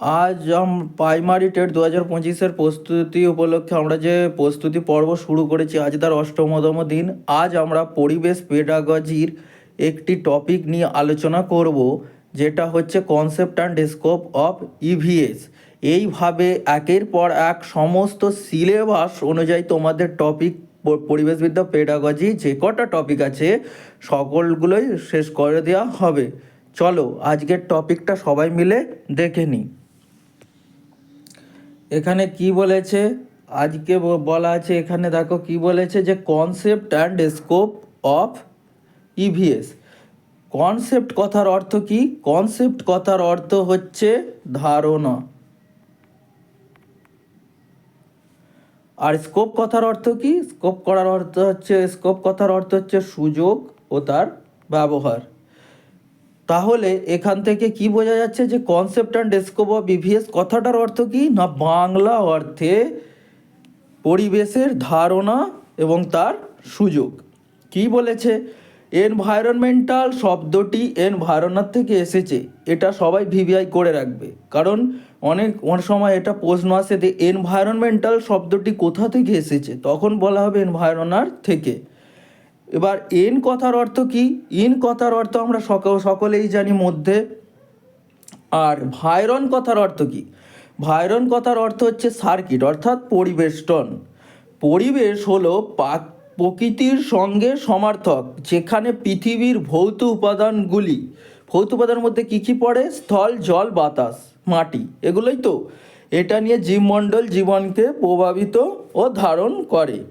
আজ primary TET দু হাজার পঁচিশের প্রস্তুতি উপলক্ষে আমরা যে প্রস্তুতি পর্ব শুরু করেছি, আজ তার অষ্টমতম দিন। আজ আমরা পরিবেশ পেডাগজির একটি টপিক নিয়ে আলোচনা করব, যেটা হচ্ছে concept and scope of EVS এইভাবে একের পর এক সমস্ত সিলেবাস অনুযায়ী তোমাদের টপিক পরিবেশবিদ্যা পেডাগজি যে কটা টপিক আছে, সকলগুলোই শেষ করে দেওয়া হবে। চলো, আজকের টপিকটা সবাই মিলে দেখে নিই। এখানে কি বলেছে? আজকে বলা আছে এখানে দেখো কি বলেছে যে concept and scope of EVS concept কথার অর্থ কি? কনসেপ্ট কথার অর্থ হচ্ছে ধারণা। আর স্কোপ কথার অর্থ কি? স্কোপ করার অর্থ হচ্ছে স্কোপ কথার অর্থ হচ্ছে সুযোগ ও তার ব্যবহার। তাহলে এখান থেকে কি বোঝা যাচ্ছে যে concept and scope of EVS কথাটার অর্থ কি? না, বাংলা অর্থে পরিবেশের ধারণা এবং তার সুযোগ। কি বলেছে? এনভায়রনমেন্টাল শব্দটি এনভায়রনার থেকে এসেছে। এটা সবাই ভিভিআই করে রাখবে। কারণ অনেক অনেক সময় এটা প্রশ্ন আসে যে এনভায়রনমেন্টাল শব্দটি কোথা থেকে এসেছে? তখন বলা হবে এনভায়রনার থেকে। এবার এন কথার অর্থ কি? ইন কথার অর্থ আমরা সকল, সকলেই জানি মধ্যে। আর ভাইরন কথার অর্থ কি? ভাইরন কথার অর্থ হচ্ছে সার্কিট অর্থাৎ পরিবেষ্টন। পরিবেশ হলো পাক- প্রকৃতির সঙ্গে সমার্থক, যেখানে পৃথিবীর ভৌত উপাদানগুলি, ভৌত উপাদানের মধ্যে কী কী পড়ে? স্থল, জল, বাতাস, মাটি, এগুলোই তো। এটা নিয়ে জীবমণ্ডল জীবনকে প্রভাবিত ও ধারণ করে।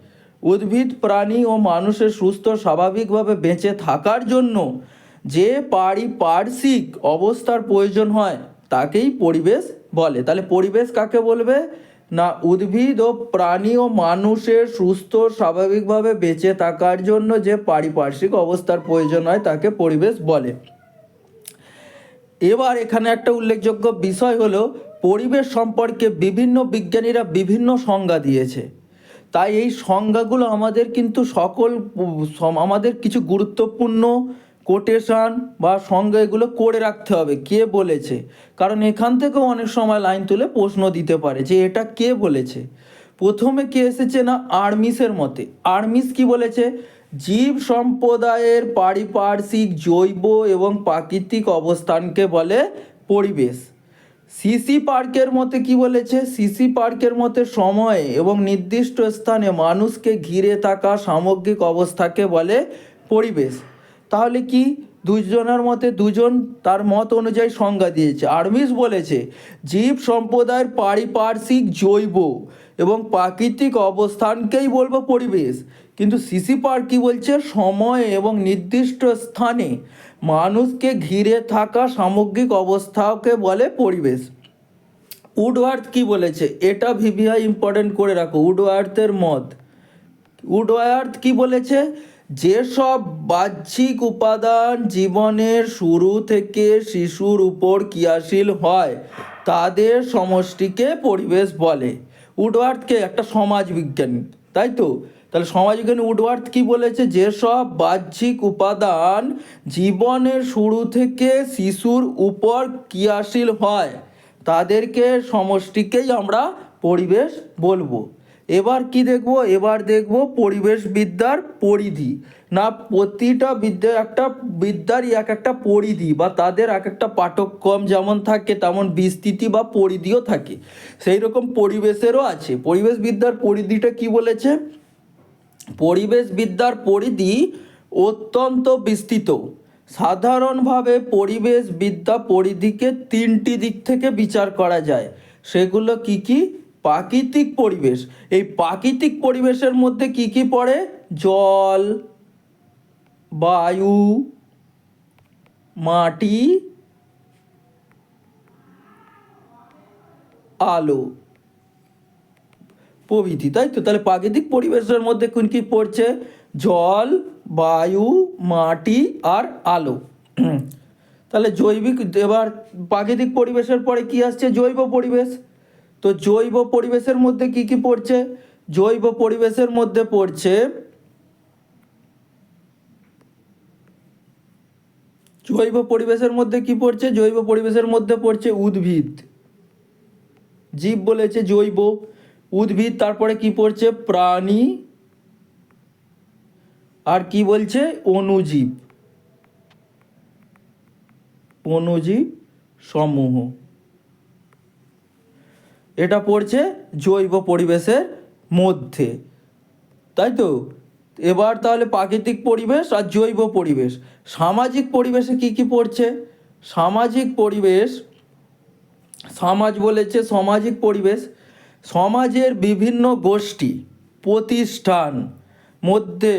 উদ্ভিদ, প্রাণী ও মানুষের সুস্থ, স্বাভাবিকভাবে বেঁচে থাকার জন্য যে পারিপার্শ্বিক অবস্থার প্রয়োজন হয়, তাকেই পরিবেশ বলে। তাহলে পরিবেশ কাকে বলবে? না, উদ্ভিদ ও প্রাণী ও মানুষের সুস্থ, স্বাভাবিকভাবে বেঁচে থাকার জন্য যে পারিপার্শ্বিক অবস্থার প্রয়োজন হয়, তাকে পরিবেশ বলে। এবার এখানে একটা উল্লেখযোগ্য বিষয় হলো, পরিবেশ সম্পর্কে বিভিন্ন বিজ্ঞানীরা বিভিন্ন সংজ্ঞা দিয়েছে। তাই এই সংজ্ঞাগুলো আমাদের কিন্তু সকল আমাদের কিছু গুরুত্বপূর্ণ কোটেশন বা সংজ্ঞা এগুলো করে রাখতে হবে। কে বলেছে? কারণ এখান থেকেও অনেক সময় লাইন তুলে প্রশ্ন দিতে পারে যে এটা কে বলেছে? প্রথমে কে এসেছে না আর্মিসের মতে? আর্মিস কি বলেছে? জীব সম্প্রদায়ের পারিপার্শ্বিক, জৈব এবং প্রাকৃতিক অবস্থানকে বলে পরিবেশ। সিসি পার্কের মতে কি বলেছে? সিসি পার্কের মতে সময় এবং নির্দিষ্ট স্থানে মানুষকে ঘিরে থাকা সামগ্রিক অবস্থাকে বলে পরিবেশ। তাহলে কি দুজনের মতে দুজন তার মত অনুযায়ী সংজ্ঞা দিয়েছে? আর্মিস বলেছে, জীব সম্প্রদায়ের পারিপার্শ্বিক জৈব এবং প্রাকৃতিক অবস্থানকেই বলব পরিবেশ। কিন্তু সিসি পার্ক কী বলছে? সময় এবং নির্দিষ্ট স্থানে মানুষকে ঘিরে থাকা সামগ্রিক অবস্থাকে বলে পরিবেশ। উডওয়ার্থ কি বলেছে? এটা ভিভিআই ইম্পর্টেন্ট করে রাখো, উডওয়ার্থের মত। উডওয়ার্থ কি বলেছে? যেসব বাহ্যিক উপাদান জীবনের শুরু থেকে শিশুর উপর ক্রিয়াশীল হয়, তাদের সমষ্টিকে পরিবেশ বলে। উডওয়ার্থকে একটা সমাজবিজ্ঞানী, তাই তো? তাহলে সমাজবিজ্ঞানী উডওয়ার্থ কি বলেছে? যেসব বাহ্যিক উপাদান জীবনের শুরু থেকে শিশুর উপর ক্রিয়াশীল হয়, তাদেরকে সমষ্টিকেই আমরা পরিবেশ বলব। এবার কি দেখব? এবার দেখব পরিবেশ বিদ্যার পরিধি। না, প্রতিটা বিদ্যা একটা বিদ্যারই এক একটা পরিধি বা তাদের এক একটা পাঠ্যক্রম যেমন থাকে, তেমন বিস্তৃতি বা পরিধিও থাকে। সেই রকম পরিবেশেরও আছে। পরিবেশ বিদ্যার পরিধিটা কি বলেছে? পরিবেশবিদ্যার পরিধি অত্যন্ত বিস্তৃত। সাধারণভাবে পরিবেশবিদ্যা পরিধিকে তিনটি দিক থেকে বিচার করা যায়। সেগুলো কি কি? প্রাকৃতিক পরিবেশ। এই প্রাকৃতিক পরিবেশের মধ্যে কি কি পড়ে? জল, বায়ু, মাটি, আলো। প্রভৃতি, তাই তো? তাহলে প্রাকৃতিক পরিবেশের মধ্যে কোন কি পড়ছে? জল, বায়ু, মাটি আর আলো। তাহলে জৈবিক, এবার প্রাকৃতিক পরিবেশের পরে কি আসছে? জৈব পরিবেশ। তো জৈব পরিবেশের মধ্যে কি কি পড়ছে? জৈব পরিবেশের মধ্যে পড়ছে জৈব পরিবেশের মধ্যে কি পড়ছে? জৈব পরিবেশের মধ্যে পড়ছে উদ্ভিদ। জীব বলেছে জৈব। উদ্ভিদ, তারপরে কি পড়ছে? প্রাণী। আর কি বলছে? অণুজীব অণুজীব সমূহ। এটা পড়ছে জৈব পরিবেশের মধ্যে। তাই তো? এবার তাহলে প্রাকৃতিক পরিবেশ আর জৈব পরিবেশ। সামাজিক পরিবেশে কি কি পড়ছে? সামাজিক পরিবেশ, সমাজ বলেছে সামাজিক পরিবেশ সমাজের বিভিন্ন গোষ্ঠী, প্রতিষ্ঠান মধ্যে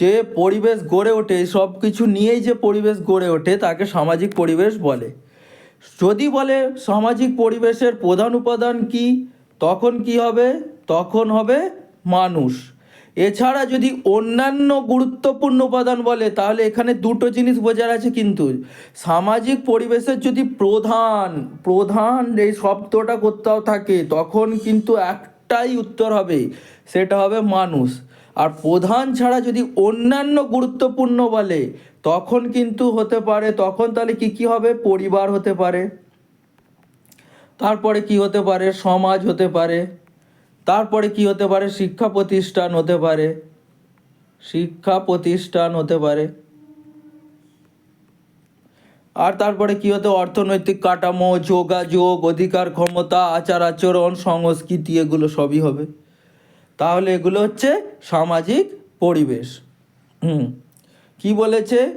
যে পরিবেশ গড়ে ওঠে সব কিছু নিয়েই যে পরিবেশ গড়ে ওঠে, তাকে সামাজিক পরিবেশ বলে। যদি বলে সামাজিক পরিবেশের প্রধান উপাদান কি, তখন কি হবে? তখন হবে মানুষ। এছাড়া যদি অন্যান্য গুরুত্বপূর্ণ উপাদান বলে, তাহলে এখানে দুটো জিনিস বোঝার আছে কিন্তু। সামাজিক পরিবেশের যদি প্রধান প্রধান এই শব্দটা কোথাও থাকে, তখন কিন্তু একটাই উত্তর হবে, সেটা হবে মানুষ। আর প্রধান ছাড়া যদি অন্যান্য গুরুত্বপূর্ণ বলে, তখন কিন্তু হতে পারে, তখন তাহলে কি কি হবে? পরিবার হতে পারে। তারপরে কি হতে পারে? সমাজ হতে পারে। তারপরে কি হতে পারে? শিক্ষা প্রতিষ্ঠান হতে পারে। শিক্ষা প্রতিষ্ঠান হতে পারে। আর তারপরে কি হতে? অর্থনৈতিক কাঠামো, যোগাযোগ, অধিকার, ক্ষমতা, আচার, আচরণ, সংস্কৃতি, এগুলো সবই হবে। তাহলে এগুলো হচ্ছে সামাজিক পরিবেশ। হুম। কি বলেছে?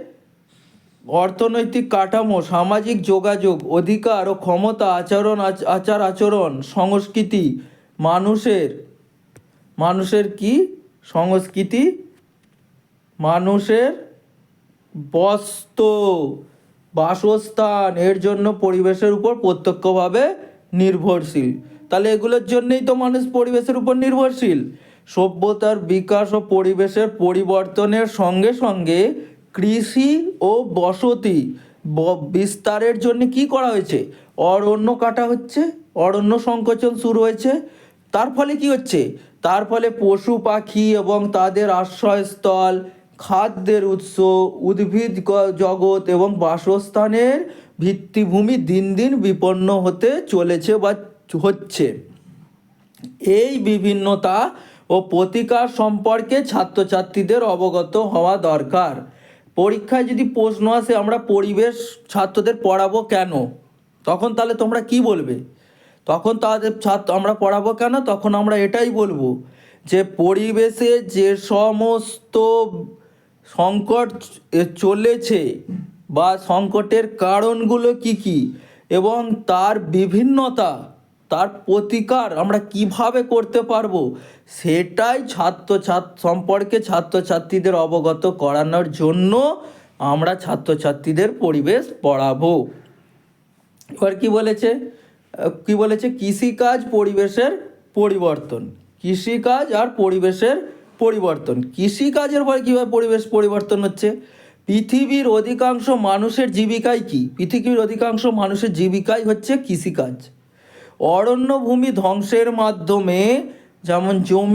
অর্থনৈতিক কাঠামো, সামাজিক যোগাযোগ, অধিকার ও ক্ষমতা, আচরণ, আচ- আচার, আচরণ, সংস্কৃতি মানুষের মানুষের কি সংস্কৃতি? মানুষের বস্ত বাসস্থান, এর জন্য পরিবেশের উপর প্রত্যক্ষভাবে নির্ভরশীল। তাহলে এগুলোর জন্যই তো মানুষ পরিবেশের উপর নির্ভরশীল। সভ্যতার বিকাশ ও পরিবেশের পরিবর্তনের সঙ্গে সঙ্গে কৃষি ও বসতি বিস্তারের জন্য কি করা হয়েছে? অরণ্য কাটা হচ্ছে, অরণ্য সংকোচন শুরু হয়েছে তার ফলে কি হচ্ছে? তার ফলে পশু পাখি এবং তাদের আশ্রয়স্থল, খাদ্যের উৎস, উদ্ভিদ জগৎ এবং বাসস্থানের ভিত্তিভূমি দিন দিন বিপন্ন হতে চলেছে বা হচ্ছে। এই বিভিন্নতা ও প্রতিকার সম্পর্কে ছাত্রছাত্রীদের অবগত হওয়া দরকার। পরীক্ষায় যদি প্রশ্ন আসে, আমরা পরিবেশ ছাত্রদের পড়াবো কেন? তখন তাহলে তোমরা কি বলবে? তখন তাদের ছাত্র আমরা পড়াবো কেন? তখন আমরা এটাই বলব যে পরিবেশে যে সমস্ত সংকট চলেছে বা সংকটের কারণগুলো কি কি এবং তার বিভিন্নতা, তার প্রতিকার আমরা কীভাবে করতে পারব, সেটাই ছাত্র ছাত্র সম্পর্কে ছাত্রছাত্রীদের অবগত করানোর জন্য আমরা ছাত্রছাত্রীদের পরিবেশ পড়াবো। এবার কি বলেছে? কি বলেছে? কৃষিকাজ পরিবেশের পরিবর্তন। কৃষিকাজ আর পরিবেশের পরিবর্তন। কৃষিকাজের ফলে কীভাবে পরিবেশ পরিবর্তন হচ্ছে? পৃথিবীর অধিকাংশ মানুষের জীবিকাই কি? পৃথিবীর অধিকাংশ মানুষের জীবিকাই হচ্ছে কৃষিকাজ। অরণ্য ভূমি ধ্বংসের মাধ্যমে যেমন জমি